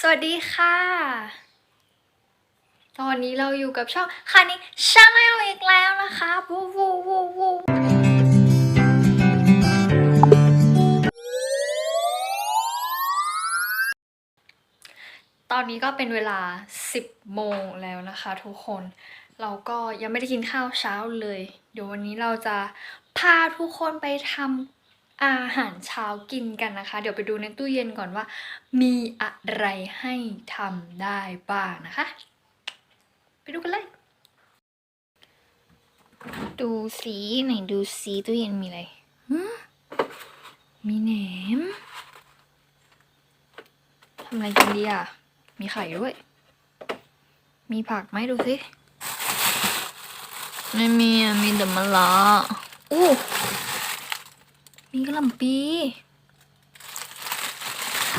สวัสดีค่ะ ตอนนี้เราอยู่กับช่องคานิชาแนลอีกแล้วนะคะวูวูวูวูตอนนี้ก็เป็นเวลา 10 โมงแล้วนะคะทุกคน เราก็ยังไม่ได้กินข้าวเช้าเลย เดี๋ยววันนี้เราจะพาทุกคนไปทำ อาหารเช้ากินกันนะคะ เดี๋ยวไปดูในตู้เย็นก่อนว่า มีอะไรให้ทำได้บ้างนะคะ ไปดูกันเลย ดูสีไหนดูสีตู้เย็นมีอะไรหืมมีแหนมทำอะไรกินดีอะ มีไข่ด้วย มีผักไหมดูสิ ไม่มีอะ มีแต่มะละอู้ มีกระหล่ำปี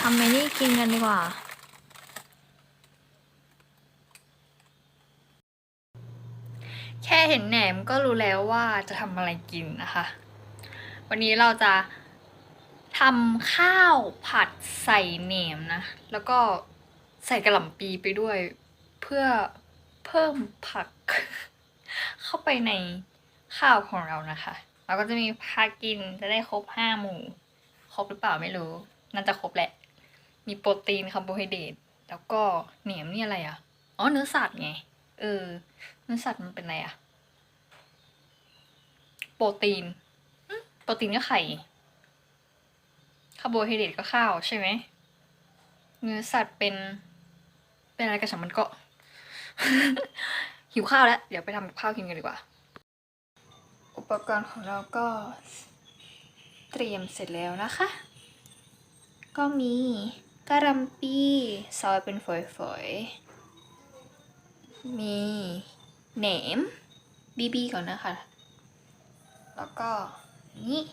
ทำไมนี่กินกันดีกว่า แค่เห็นแหนมก็รู้แล้วว่าจะทำอะไรกินนะคะ วันนี้เราจะทำข้าวผัดใส่แหนมนะ แล้วก็ใส่กระหล่ำปีไปด้วย เพื่อเพิ่มผัก เข้าไปในข้าวของเรานะคะ เราก็จะมีพากินจะได้ครบห้าหมู่ ครบหรือเปล่าไม่รู้ น่าจะครบแหละ มีโปรตีนคาร์โบไฮเดรตแล้วก็เหนียมนี่อะไรอะ อ๋อเนื้อสัตว์ไง เออ เนื้อสัตว์มันเป็นอะไรอะ โปรตีน โปรตีนก็ไข่ คาร์โบไฮเดรตก็ข้าวใช่ไหม เนื้อสัตว์เป็น เป็นอะไรกันฉันมันก็ หิวข้าวแล้ว เดี๋ยวไปทำข้าวกินกันดีกว่า อุปกรณ์ของเราก็เตรียมเสร็จแล้วนะคะ ก็มีกระหล่ำปีซอยเป็นฝอยๆ มีแหนมบีบีก่อนนะคะ แล้วก็นี่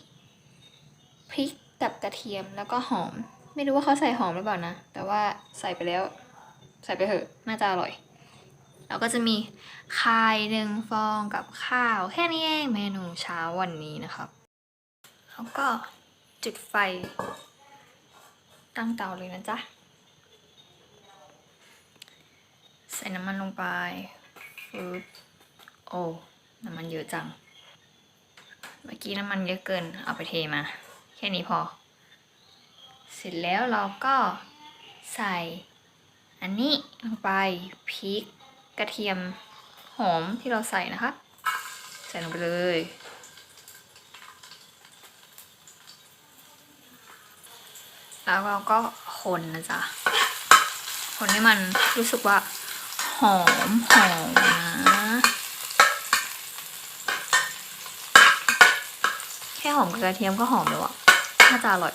พริกกับกระเทียมแล้วก็หอม ไม่รู้ว่าเขาใส่หอมหรือเปล่านะ แต่ว่าใส่ไปแล้ว ใส่ไปเถอะ น่าจะอร่อย แล้วก็จะมีไข่หนึ่งฟองกับข้าว แค่นี้เองเมนูเช้าวันนี้นะครับ แล้วก็จุดไฟ ตั้งเตาเลยนะจ๊ะ ใส่น้ำมันลงไปปึ๊บโอ้น้ำมันเยอะจัง เมื่อกี้น้ำมันเยอะเกิน เอาไปเทมา แค่นี้พอ เสร็จแล้วเราก็ใส่อันนี้ลงไปพริก กระเทียมหอมที่เราใส่นะคะ ใส่ลงไปเลยแล้วเราก็คนนะจ๊ะ คนให้มันรู้สึกว่า หอมหอมนะแค่หอมกระเทียมก็หอมแล้วอะน่าจะอร่อย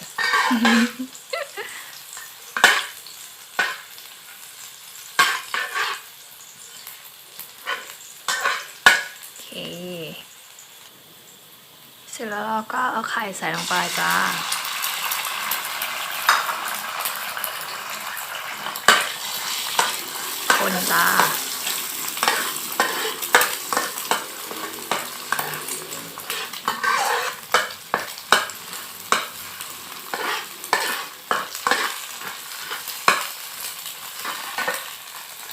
เสร็จแล้วเราก็เอาไข่ใส่ลงไปจ้าคนจ้า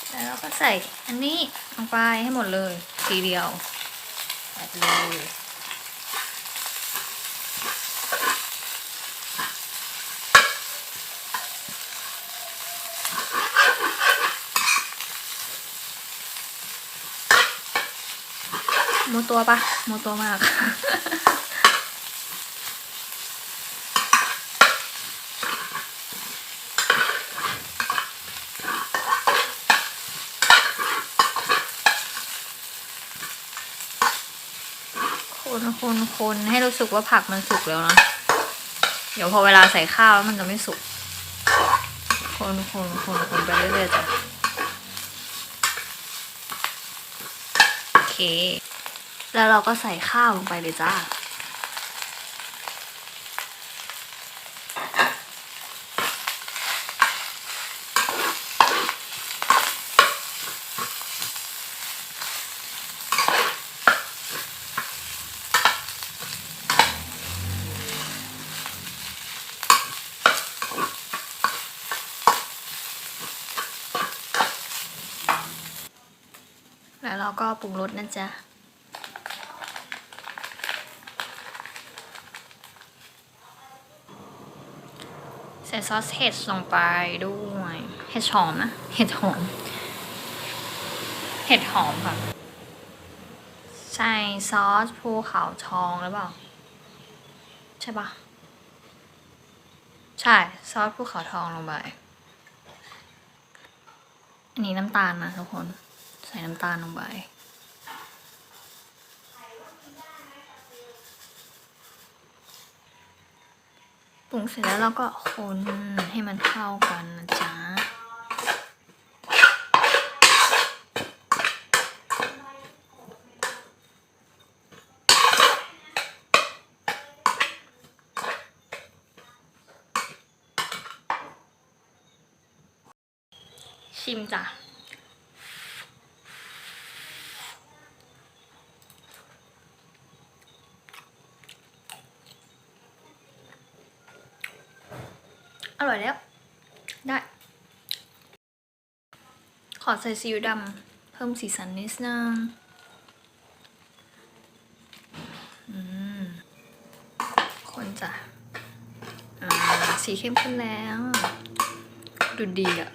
แล้วเราก็ใส่อันนี้ลงไปให้หมดเลย ทีเดียว ดเลยโมตัวปะโมตัวมาก คนๆให้รู้สึกว่าผักมันสุกแล้วนะ เดี๋ยวพอเวลาใส่ข้าวแล้วมันจะไม่สุก คนคนคนคนไปเรื่อยๆจ้ะโอเค แล้วเราก็ใส่ข้าวลงไปเลยจ้า ค แล้วเราก็ ปรุงรสนะจ๊ะใส่ซอสเห็ดลงไปด้วยเห็ดหอมนะเห็ดหอม เห็ดหอมค่ะ ใส่ซอสภูเขาทองหรือเปล่า ใช่ปะใช่ซอสภูเขาทองลงไปอันนี้น้ำตาลนะทุกคน ใส่น้ำตาลลงไป ปรุงเสร็จแล้วเราก็คนให้มันเข้ากันนะจ๊ะชิมจ้ะ ร่อยแล้ว ได้ ขอใส่ซีอิ๊วดำเพิ่มสีสันนิดนึงคนจ้ะสีเข้มขึ้นแล้ว ดูดีอะ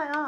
อร่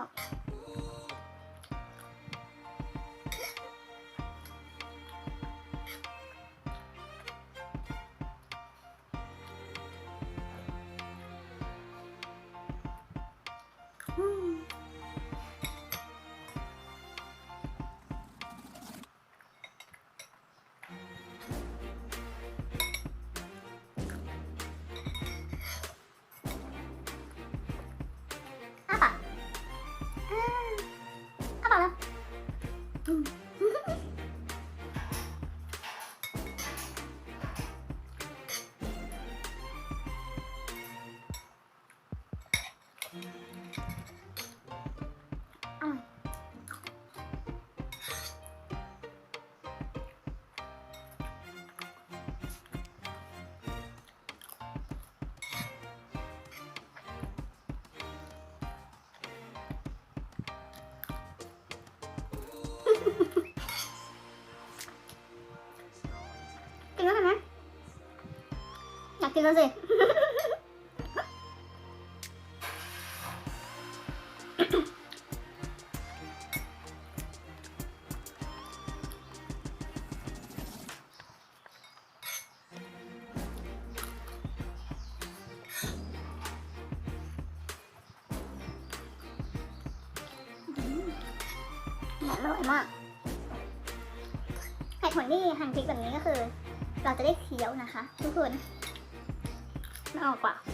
อยากกินแล้วสิ อร่อยมากเหตุผลที่หั่นพริกแบบนี้ก็คือ เราจะได้เคี้ยวนะคะ ทุกคน ไม่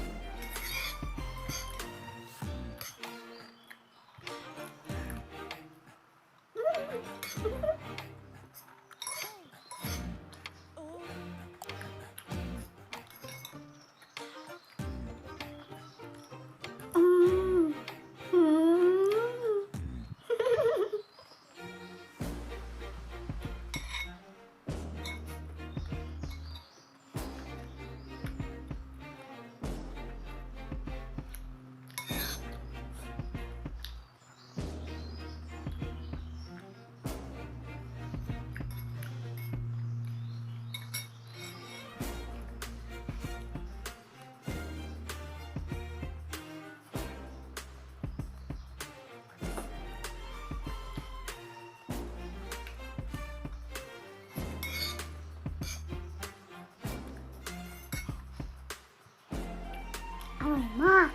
ร่อยมาก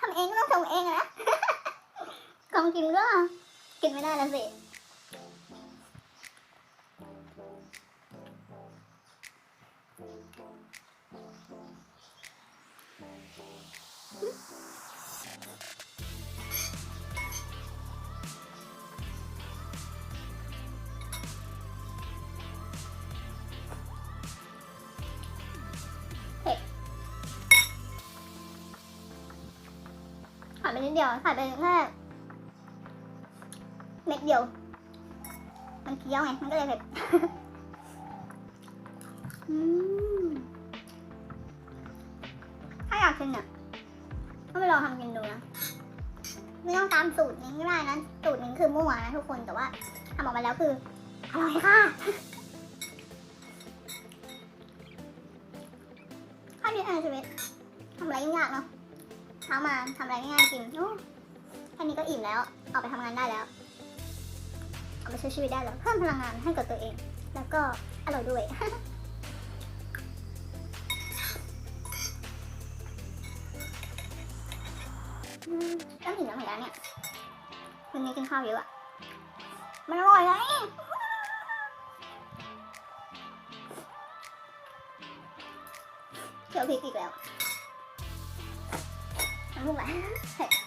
ทำเองก็ต้องทำเองนะของกินก็กินไม่ได้แล้วสิ ใส่ไปนิดเดียวใส่ไปแค่เม็ดเดียว มันเคี้ยวไง มันก็เลยเผ็ดถ้าอยากกินเนี่ยก็ไปลองทำกินดูนะ ไม่ต้องตามสูตรนี้ก็ได้นะ สูตรนี้คือมั่วนะทุกคน แต่ว่าทำออกมาแล้วคืออร่อยค่ะข้าวดีในชีวิตทำอะไรยากเนาะ เช้ามาทำอะไรง่ายๆกินแค่นี้ก็อิ่มแล้ว ออกไปทำงานได้แล้ว ออกไปใช้ชีวิตได้แล้ว เพิ่มพลังงานให้กับตัวเอง แล้วก็อร่อยด้วยอืมก็อิ่มแล้วเหมือนกันเนี่ยคืนนี้กินข้าวเยอะอะมันอร่อยไงเคี่ยวพริกอีกแล้ว น้ำ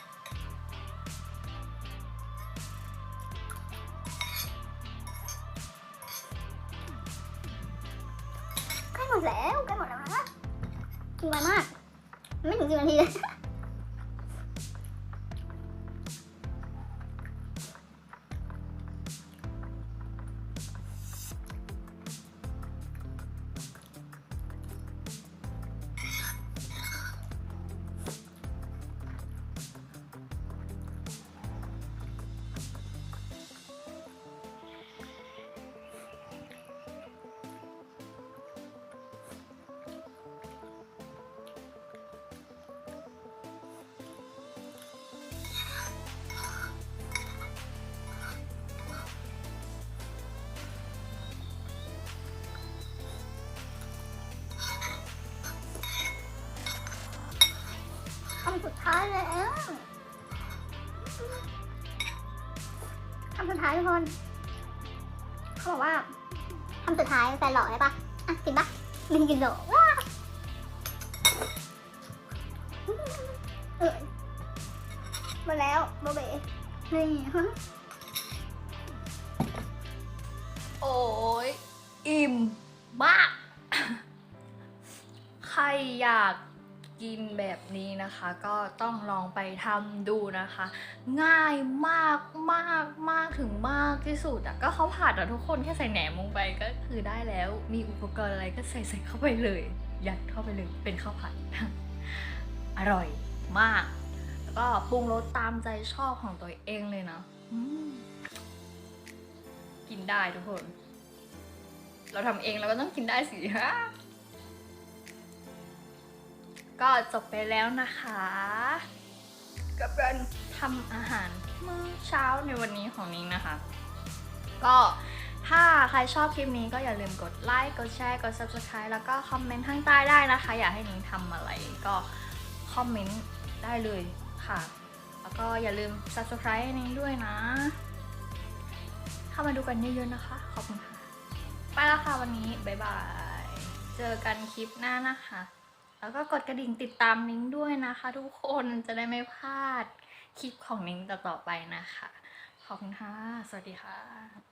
ายแล้วคำสุดท้ายทุกคนเขาบอกว่าคำสุดท้ายแฟนหล่อใช่ปะอะกินปะลิงกินหล่อว้าเออมาแล้วโบเบนี่ฮะโอ้ยอิ่มมาก ใครอยาก กินแบบนี้นะคะ ก็ต้องลองไปทำดูนะคะ ง่ายมากมากมากถึงมากที่สุดอะก็เขาผัดอะทุกคนแค่ใส่แหนมลงไปก็คือได้แล้ว มีอุปกรณ์อะไรก็ใส่ใส่เข้าไปเลย ยัดเข้าไปเลยเป็นข้าวผัด อร่อยมาก แล้วก็ปรุงรสตามใจชอบของตัวเองเลยนะกินได้ทุกคน เราทำเองเราก็ต้องกินได้สิฮะ ก็จบไปแล้วนะคะกับการทำอาหารมื้อเช้าในวันนี้ของนิ้งนะคะ ก็ถ้าใครชอบคลิปนี้ก็อย่าลืมกดไลค์ กดแชร์ กด subscribe แล้วก็คอมเมนต์ข้างใต้ได้นะคะ อยากให้นิ้งทำอะไรก็คอมเมนต์ได้เลยค่ะ แล้วก็อย่าลืม subscribe ให้นิ้งด้วยนะ เข้ามาดูกันเยอะๆนะคะ ขอบคุณค่ะ ไปแล้วค่ะวันนี้ บ๊ายบาย เจอกันคลิปหน้านะคะ แล้วก็กดกระดิ่งติดตามนิ้งด้วยนะคะ ทุกคนจะได้ไม่พลาดคลิปของนิ้งต่อๆไปนะคะ ขอบคุณค่ะ สวัสดีค่ะ